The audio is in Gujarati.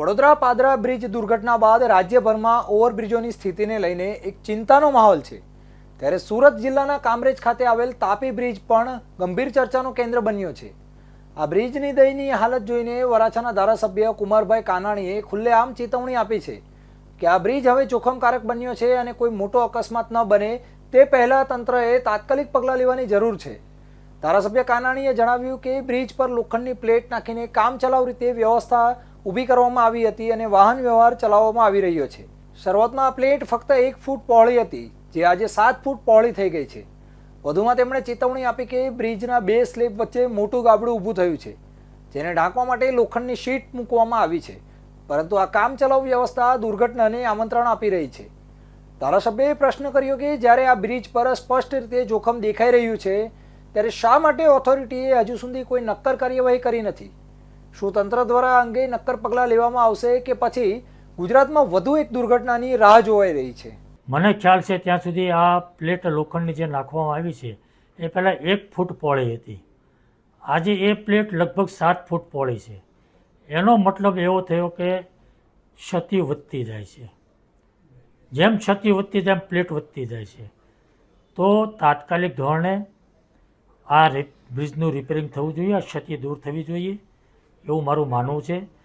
વડોદરા પાદરા બ્રિજ દુર્ઘટના બાદ રાજ્યભરમાં ઓવરબ્રિજોની સ્થિતિને લઈને એક ચિંતાનો માહોલ છે. ત્યારે સુરત જિલ્લાના કામરેજ ખાતે આવેલ તાપી બ્રિજ પણ ગંભીર ચર્ચાનું કેન્દ્ર બન્યો છે. આ બ્રિજની દયનીય હાલત જોઈને વરાછાના ધારાસભ્ય કુમારભાઈ કાનાણીએ ખુલ્લેઆમ ચેતવણી આપી છે કે આ બ્રિજ હવે જોખમકારક બન્યો છે અને કોઈ મોટો અકસ્માત ન બને તે પહેલાં તંત્રએ તાત્કાલિક પગલાં લેવાની જરૂર છે. ધારાસભ્ય કાનાણીએ જણાવ્યું કે બ્રિજ પર લોખંડની પ્લેટ નાખીને કામચલાઉ રીતે વ્યવસ્થા ઊભી કરવામાં આવી હતી અને વાહન વ્યવહાર ચલાવવામાં આવી રહ્યો છે. શરૂઆતમાં આ પ્લેટ ફક્ત એક ફૂટ પહોળી હતી, જે આજે સાત ફૂટ પહોળી થઈ ગઈ છે. વધુમાં તેમણે ચેતવણી આપી કે બ્રિજના બે સ્લેબ વચ્ચે મોટું ગાબડું ઊભું થયું છે, જેને ઢાંકવા માટે લોખંડની શીટ મૂકવામાં આવી છે. પરંતુ આ કામચલાઉ વ્યવસ્થા દુર્ઘટનાને આમંત્રણ આપી રહી છે. ધારાસભ્યએ પ્રશ્ન કર્યો કે જ્યારે આ બ્રિજ પર સ્પષ્ટ રીતે જોખમ દેખાઈ રહ્યું છે, ત્યારે શા માટે ઓથોરિટીએ હજુ સુધી કોઈ નક્કર કાર્યવાહી કરી નથી? શું તંત્ર દ્વારા અંગે નક્કર પગલાં લેવામાં આવશે કે પછી ગુજરાતમાં વધુ એક દુર્ઘટનાની રાહ જોવાઈ રહી છે. મને ખ્યાલ છે ત્યાં સુધી આ પ્લેટ લોખંડની જે નાખવામાં આવી છે, એ પહેલાં એક ફૂટ પહોળી હતી. આજે એ પ્લેટ લગભગ સાત ફૂટ પહોળી છે. એનો મતલબ એવો થયો કે ક્ષતિ વધતી જાય છે. જેમ ક્ષતિ વધતી તેમ પ્લેટ વધતી જાય છે. તો તાત્કાલિક ધોરણે આ બ્રિજનું રિપેરિંગ થવું જોઈએ, આ ક્ષતિ દૂર થવી જોઈએ. એવું મારું માનવું છે.